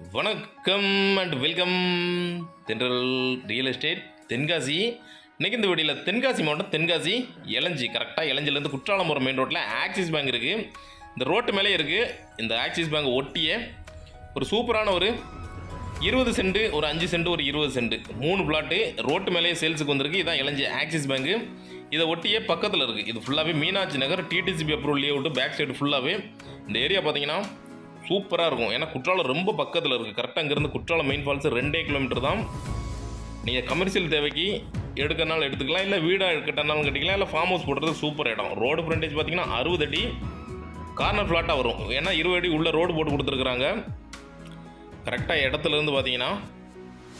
வணக்கம் and welcome Thendral real estate Tenkasi. இன்னைக்கு இந்த வீடியோவில் தென்காசி மாவட்டம் தென்காசி இளஞ்சி கரெக்டாக இளஞ்சிலேருந்து குற்றாலம் போகிற மெயின் ரோட்டில் ஆக்சிஸ் பேங்க் இருக்குது இந்த ரோட்டு மேலே இருக்குது இந்த ஆக்சிஸ் பேங்க் ஒட்டிய ஒரு சூப்பரான ஒரு இருபது சென்ட் ஒரு அஞ்சு சென்ட் ஒரு இருபது சென்ட். மூணு பிளாட்டு ரோட்டு மேலேயே சேல்ஸுக்கு வந்திருக்கு. இதான் இளஞ்சி ஆக்சிஸ் பேங்க்கு இதை ஒட்டியே பக்கத்தில் இருக்குது இது ஃபுல்லாகவே Meenakshi Nagar DTCP approval layout back side ஃபுல்லாகவே இந்த ஏரியா பார்த்தீங்கன்னா சூப்பராக இருக்கும். ஏன்னா குற்றாலம் ரொம்ப பக்கத்தில் இருக்குது கரெக்டாக அங்கேருந்து குற்றாலம் மெயின் ஃபால்ஸ் ரெண்டே கிலோமீட்டர் தான். நீங்கள் கமர்ஷியல் தேவைக்கு எடுக்கிறனாலும் எடுத்துக்கலாம். இல்லை வீடாக கட்டினாலும் கட்டிக்கலாம். இல்லை ஃபார்ம் ஹவுஸ் போடுறது சூப்பர் இடம். ரோடு ஃப்ரண்டேஜ் பார்த்தீங்கன்னா அறுபது அடி கார்னர் ஃப்ளாட்டாக வரும். ஏன்னா இருபது அடி உள்ளே ரோடு போட்டு கொடுத்துருக்குறாங்க. கரெக்டாக இடத்துலேருந்து பார்த்தீங்கன்னா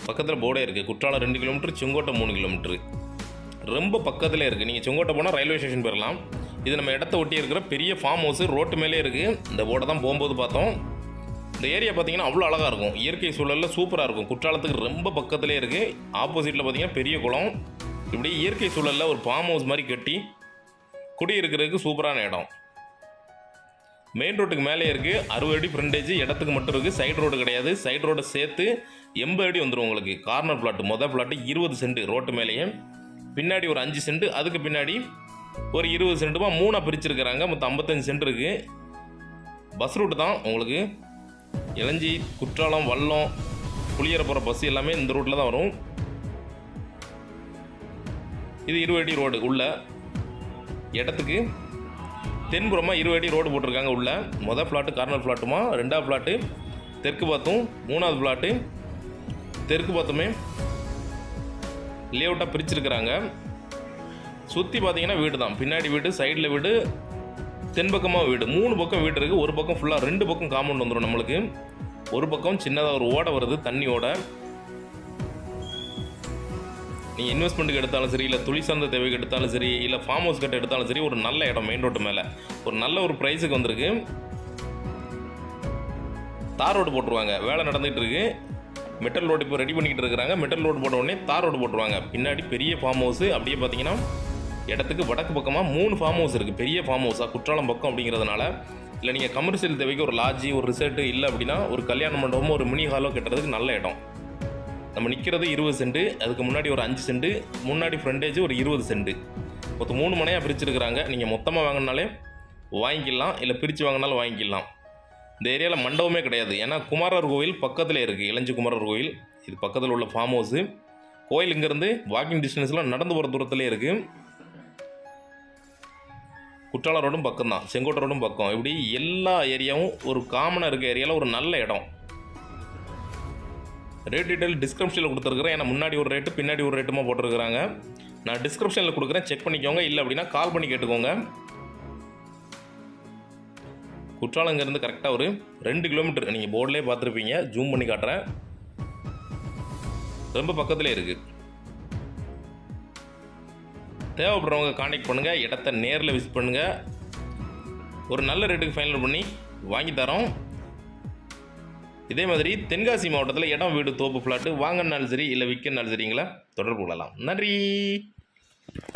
பக்கத்தில் போர்டே இருக்குது குற்றாலம் ரெண்டு கிலோமீட்டர் செங்கோட்டை மூணு கிலோமீட்ரு ரொம்ப பக்கத்தில் இருக்குது நீங்கள் செங்கோட்டை போனால் ரயில்வே ஸ்டேஷன் போயிடலாம் இது நம்ம இடத்த ஒட்டி இருக்கிற பெரிய ஃபார்ம் ஹவுஸ் ரோட்டு மேலே இருக்குது இந்த போர்டை தான் போகும்போது பார்த்தோம். இந்த ஏரியா பார்த்தீங்கன்னா அவ்வளோ அழகாக இருக்கும். இயற்கை சூழலில் சூப்பராக இருக்கும். குற்றாலத்துக்கு ரொம்ப பக்கத்துலேயே இருக்குது ஆப்போசிட்டில் பார்த்தீங்கன்னா பெரிய குளம். இப்படி இயற்கை சூழலில் ஒரு ஃபார்ம் ஹவுஸ் மாதிரி கட்டி குடியிருக்கிறதுக்கு சூப்பரான இடம். மெயின் ரோட்டுக்கு மேலே இருக்குது அறுபது அடி ஃப்ரண்டேஜ் இடத்துக்கு மட்டும் இருக்குது சைடு ரோடு கிடையாது. சைடு ரோடு சேர்த்து எண்பது அடி வந்துடும் உங்களுக்கு. கார்னர் பிளாட்டு மொதல் பிளாட்டு இருபது சென்ட் ரோட்டு மேலேயே. பின்னாடி ஒரு அஞ்சு சென்ட் அதுக்கு பின்னாடி ஒரு இருபது சென்ட்டுமா மூணாக பிரிச்சிருக்கிறாங்க. மொத்தம் ஐம்பத்தஞ்சு சென்ட் இருக்குது பஸ் ரூட்டு தான் உங்களுக்கு. இளஞ்சி குற்றாலம் வல்லம் புளியற போகிற பஸ் எல்லாமே இந்த ரூட்டில் தான் வரும். இது இருபது அடி ரோடு உள்ள. இடத்துக்கு தென்புறமாக இருபது அடி ரோடு போட்டிருக்காங்க உள்ள. மொதல் ஃப்ளாட்டு கார்னர் ஃப்ளாட்டுமா ரெண்டாவது ஃப்ளாட்டு தெற்கு பார்த்தும் மூணாவது ஃப்ளாட்டு தெற்கு பார்த்துமே லேஅவுட்டாக பிரிச்சிருக்கிறாங்க. சுற்றி பார்த்தீங்கன்னா வீடு தான் பின்னாடி வீடு சைடில் வீடு தென்பக்கமாக வீடு. மூணு பக்கம் வீடு இருக்குது ஒரு பக்கம் ஃபுல்லாக ரெண்டு பக்கம் காம்பவுண்ட் வந்துடும் நம்மளுக்கு. ஒரு பக்கம் சின்னதாக ஒரு ஓடை வருது தண்ணி ஓடை. நீங்கள் இன்வெஸ்ட்மெண்ட்டுக்கு எடுத்தாலும் சரி இல்லை துளி சார்ந்த தேவைக்கு எடுத்தாலும் சரி இல்லை ஃபார்ம் ஹவுஸ் கட்ட எடுத்தாலும் சரி ஒரு நல்ல இடம் மெயின் ரோட்டு மேலே. ஒரு நல்ல ஒரு ப்ரைஸுக்கு வந்திருக்கு. தார் ரோடு போட்டுருவாங்க. வேலை நடந்துகிட்டு இருக்கு. மெட்டல் ரோடு இப்போ ரெடி பண்ணிக்கிட்டு இருக்கிறாங்க. மெட்டல் ரோடு போட்ட உடனே தார் ரோடு போட்டுருவாங்க. பின்னாடி பெரிய ஃபார்ம் ஹவுஸ் அப்படியே பார்த்தீங்கன்னா இடத்துக்கு வடக்கு பக்கமாக மூணு ஃபார்ம் ஹவுஸ் இருக்குது பெரிய ஃபார்ம் ஹவுஸாக குற்றாலம் பக்கம் அப்படிங்கிறதுனால இல்லை நீங்கள் கமர்ஷியல் தேவைக்கு ஒரு லாட்ஜி ஒரு ரிசர்ட்டு இல்லை அப்படின்னா ஒரு கல்யாண மண்டபமோ ஒரு மினி ஹாலோ கட்டுறதுக்கு நல்ல இடம். நம்ம நிற்கிறது இருபது சென்ட் அதுக்கு முன்னாடி ஒரு அஞ்சு சென்ட் முன்னாடி ஃப்ரண்டேஜ் ஒரு இருபது சென்ட் மொத்தம் மூணு மனையாக பிரிச்சுருக்கிறாங்க. நீங்கள் மொத்தமாக வாங்கினாலே வாங்கிக்கலாம் இல்லை பிரித்து வாங்கினாலும் வாங்கிக்கலாம். இந்த ஏரியாவில் மண்டபமே கிடையாது. ஏன்னா குமாரர் கோவில் பக்கத்தில் இருக்குது இளஞ்சி குமாரர் கோவில். இது பக்கத்தில் உள்ள ஃபார்ம் ஹவுஸு கோயில் இங்கேருந்து வாக்கிங் டிஸ்டன்ஸில் நடந்து போகிற தூரத்துலேயே இருக்குது குற்றாலம் ரோடும் பக்கம் தான் செங்கோட்டை ரோடும் பக்கம். இப்படி எல்லா ஏரியாவும் ஒரு காமனாக இருக்க ஏரியாவில் ஒரு நல்ல இடம். ரேட் டீட்டெயில் டிஸ்கிரிப்ஷனில் கொடுத்துருக்குறேன். ஏன்னா முன்னாடி ஒரு ரேட்டு பின்னாடி ஒரு ரேட்டுமா போட்டிருக்கிறாங்க. நான் டிஸ்கிரிப்ஷனில் கொடுக்குறேன். செக் பண்ணிக்கோங்க. இல்லை அப்படின்னா கால் பண்ணி கேட்டுக்கோங்க. குற்றாலங்கிறது கரெக்டாக ஒரு ரெண்டு கிலோமீட்டர் நீங்கள் போர்டிலே பார்த்துருப்பீங்க. ஜூம் பண்ணி காட்டுறேன். ரொம்ப பக்கத்துலேயே இருக்குது தேவைப்படுறவங்க காண்டாக்ட் பண்ணுங்கள் இடத்த நேரில் விசிட் பண்ணுங்கள் ஒரு நல்ல ரேட்டுக்கு ஃபைனல் பண்ணி வாங்கி தரோம். இதே மாதிரி தென்காசி மாவட்டத்தில் இடம் வீடு தோப்பு ஃப்ளாட்டு வாங்கினாலும் சரி இல்லை விற்கனாலும் சரிங்களா தொடர்பு கொள்ளலாம். நன்றி!